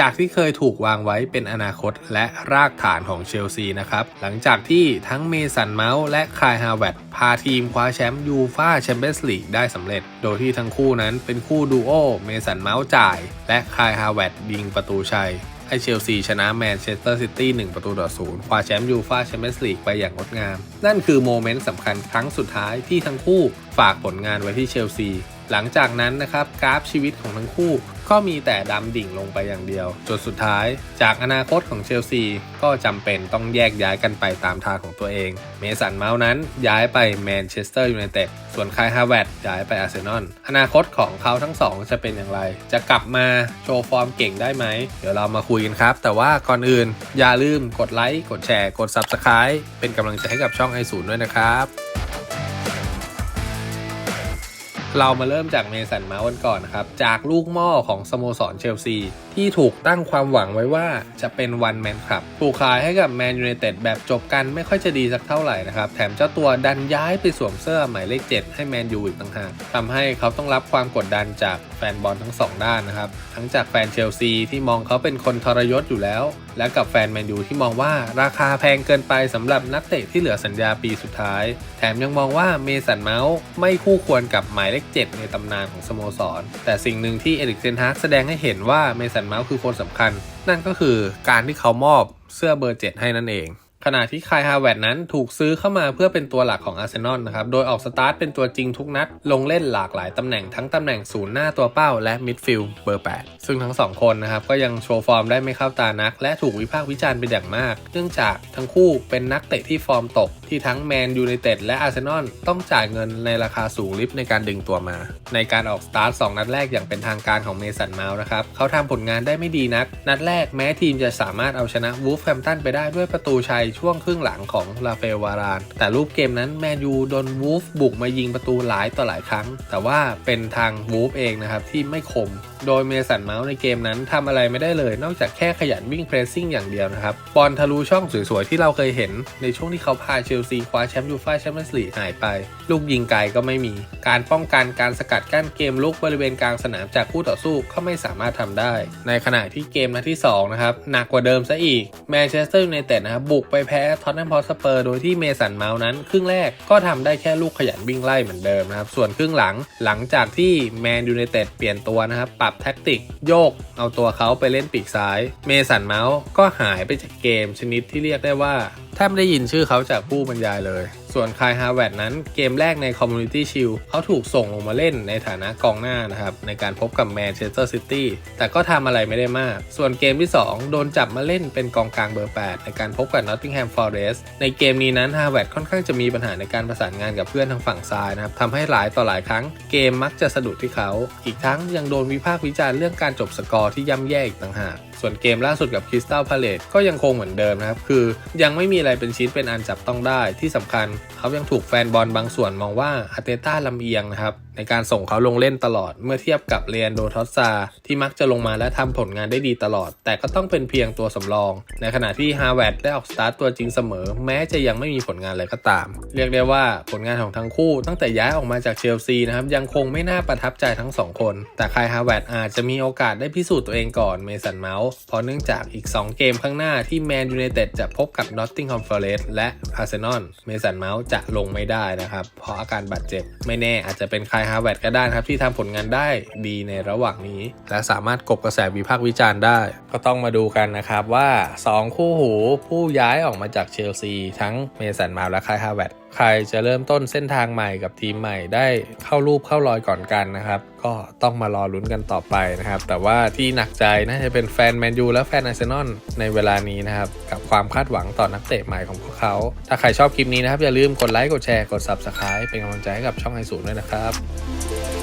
จากที่เคยถูกวางไว้เป็นอนาคตและรากฐานของเชลซีนะครับ หลังจากที่ทั้งเมสันเมาส์และคายฮาวเวตพาทีมคว้าแชมป์ยูฟาแชมเปี้ยนส์ลีกได้สำเร็จ โดยที่ทั้งคู่นั้นเป็นคู่ดูโอเมสันเมาส์จ่าย และคายฮาวเวตยิงประตูชัยให้เชลซีชนะแมนเชสเตอร์ซิตี้1ประตูต่อศูนย์คว้าแชมป์ยูฟาแชมเปี้ยนส์ลีกไปอย่างงดงาม นั่นคือโมเมนต์สำคัญครั้งสุดท้ายที่ทั้งคู่ฝากผลงานไว้ที่เชลซี หลังจากนั้นนะครับกราฟชีวิตของทั้งคู่ ก็มีแต่ดำดิ่งลงไปอย่างเดียว จนสุดท้าย จากอนาคตของเชลซี ก็จำเป็นต้องแยกย้ายกันไปตามทางของตัวเอง เมสันเมาส์นั้นย้ายไปแมนเชสเตอร์ยูไนเต็ดส่วนคายฮาวเวตย้ายไปอาร์เซนอลอนาคตของเขาทั้งสองจะเป็นอย่างไร จะกลับมาโชว์ฟอร์มเก่งได้ไหม เดี๋ยวเรามาคุยกันครับ แต่ว่าก่อนอื่นอย่าลืมกดไลค์กดแชร์กด Subscribe เป็นกำลังใจให้กับช่องไอศูนย์ด้วยนะครับ เรามาเริ่มจากเมสันมาส์กันก่อนนะครับ จากลูกหม้อของสโมสรเชลซีที่ถูกตั้งความหวังไว้ว่าจะเป็นวันแมนครับถูกขายให้กับแมนยูไนเต็ดแบบจบกันไม่ค่อยจะดีสักเท่าไหร่นะครับ แถมเจ้าตัวดันย้ายไปสวมเสื้อหมายเลข 7 ให้แมนยูอีกต่างหากทำให้เขาต้องรับความกดดันจากแฟนบอลทั้งสองด้านนะครับ ทั้งจากแฟนเชลซีที่มองเขาเป็นคนทรยศอยู่แล้ว และกับแฟนแมนยูที่มองว่าราคาแพงเกินไปสำหรับนักเตะที่เหลือสัญญาปีสุดท้าย แถมยังมองว่าเมสันเมาส์ไม่คู่ควรกับหมายเลข7ในตำนานของสโมสร แต่สิ่งหนึ่งที่เอริกเซนฮากแสดงให้เห็นว่าเมสันเมาส์คือคนสำคัญ นั่นก็คือการที่เขามอบเสื้อเบอร์ 7 ให้นั่นเอง ขณะที่คายฮาวเวตนั้นถูกซื้อเข้ามาเพื่อเป็นตัวหลักของอาร์เซนอลนะครับ โดยออกสตาร์ทเป็นตัวจริงทุกนัด ลงเล่นหลากหลายตำแหน่งทั้งตำแหน่งศูนย์หน้าตัวเป้าและมิดฟิลด์เบอร์ 8 ซึ่งทั้งสองคนนะครับ ก็ยังโชว์ฟอร์มได้ไม่เข้าตานัก และถูกวิพากษ์วิจารณ์เป็นอย่างมาก เนื่องจากทั้งคู่เป็นนักเตะที่ฟอร์มตก ที่ทั้งแมนยูไนเต็ดและอาร์เซนอลต้องจ่ายเงินในราคาสูงลิฟต์ในการดึงตัวมา ในการออกสตาร์ทสองนัดแรกอย่างเป็นทางการของเมสันเมาส์นะครับเขาทำผลงานได้ไม่ดีนัก นัดแรกแม้ทีมจะสามารถเอาชนะวูฟแฮมตันไปได้ด้วยประตูชัยช่วงครึ่งหลังของลาเฟลวาราน แต่รูปเกมนั้นแมนยูโดนวูฟบุกมายิงประตูหลายต่อหลายครั้ง แต่ว่าเป็นทางวูฟเองนะครับที่ไม่คมโดยเมสันเมาส์ในเกมนั้นทำอะไรไม่ได้เลย นอกจากแค่ขยันวิ่งเพรสซิ่งอย่างเดียวนะครับ บอลทะลุช่องสวยๆ ที่เราเคยเห็น ในช่วงที่เขาพาเชลซีคว้าแชมป์ยูฟ่าแชมเปี้ยนส์ลีกหายไป ลูกยิงไกลก็ไม่มี การป้องกันการสกัดกั้นเกมลุกบริเวณกลางสนามจากคู่ต่อสู้ก็ไม่สามารถทำได้ ในขณะที่เกมนัดที่2นะครับหนักกว่าเดิมซะอีกแมนเชสเตอร์ยูไนเต็ดนะครับบุกไปแพ้ท็อตแนมพอสเปอร์โดยที่เมสันเมาส์นั้นครึ่งแรกก็ทำได้แค่ลูกขยันวิ่งไล่เหมือนเดิมนะครับส่วนครึ่งหลังหลังจากที่แมนยูไนเต็ดเปลี่ยนตัวนะครับปรับแท็กติกโยกเอาตัวเขาไปเล่นปีกซ้าย เมสันเมาส์ก็หายไปจากเกมชนิดที่เรียกได้ว่าแทบไม่ได้ยินชื่อเขาจากผู้บรรยายเลย ส่วนคายฮาร์แวดนั้นเกมแรกใน Community Shield เขาถูกส่งลงมาเล่นในฐานะกองหน้านะครับ ในการพบกับแมนเชสเตอร์ซิตี้แต่ก็ทำอะไรไม่ได้มาก ส่วนเกมที่ 2 โดนจับมาเล่นเป็นกองกลางเบอร์ 8 ในการพบกับ Nottingham Forest ในเกมนี้นั้นฮาร์แวดค่อนข้างจะมีปัญหาในการประสานงานกับเพื่อนทางฝั่งซ้ายนะครับทำให้หลายต่อหลายครั้งเกมมักจะสะดุดที่เขา อีกทั้งยังโดนวิพากษ์วิจารณ์เรื่องการจบสกอร์ที่ย่ำแย่อีกต่างหาก ส่วนเกมล่าสุดกับคริสตัลพาเลตก็ยังคงเหมือนเดิมนะครับ คือยังไม่มีอะไรเป็นชิ้นเป็นอันจับต้องได้ ที่สำคัญเขายังถูกแฟนบอลบางส่วนมองว่าอาเตต้าลำเอียงนะครับ ในการส่งเขาลงเล่นตลอด เมื่อเทียบกับเรียนโดทอสซาที่มักจะลงมาและทำผลงานได้ดีตลอด แต่ก็ต้องเป็นเพียงตัวสำรอง ในขณะที่ฮาร์แวร์ดได้ออกสตาร์ตตัวจริงเสมอ แม้จะยังไม่มีผลงานเลยก็ตาม เรียกได้ว่าผลงานของทั้งคู่ ตั้งแต่ย้ายออกมาจากเชลซีนะครับยังคงไม่น่าประทับใจทั้งสองคน แต่คายฮาร์แวร์ดอาจจะมีโอกาสได้พิสูจน์ตัวเองก่อนเมสันเมาส์เพราะเนื่องจากอีก 2 เกมข้างหน้าที่แมนยูไนเต็ดจะพบกับนอตติงแฮมฟอร์เรสและอาร์เซนอลเมสันเมาส์จะลงไม่ได้นะครับเพราะอาการบาดเจ็บไม่แน่อาจจะเป็นใคายฮาร์แวร์ดก็ได้ครับที่ทำผลงานได้ดีในระหว่างนี้ และสามารถกบกระแสวิพากษ์วิจารณ์ได้ ก็ต้องมาดูกันนะครับว่า 2 คู่หูผู้ย้ายออกมาจากเชลซีทั้งเมสันมาและคายฮาร์แวร์ดใครจะเริ่มต้นเส้นทางใหม่กับทีมใหม่ได้เข้ารูปเข้ารอยก่อนกันนะครับ ก็ต้องมารอลุ้นกันต่อไปนะครับ แต่ว่าที่หนักใจน่าจะเป็นแฟนแมนยูและแฟนอาร์เซนอลในเวลานี้นะครับ กับความคาดหวังต่อนักเตะใหม่ของพวกเขา ถ้าใครชอบคลิปนี้นะครับ อย่าลืมกดไลค์กดแชร์กด Subscribe เป็นกำลังใจให้กับช่องไอศูนย์ด้วยนะครับ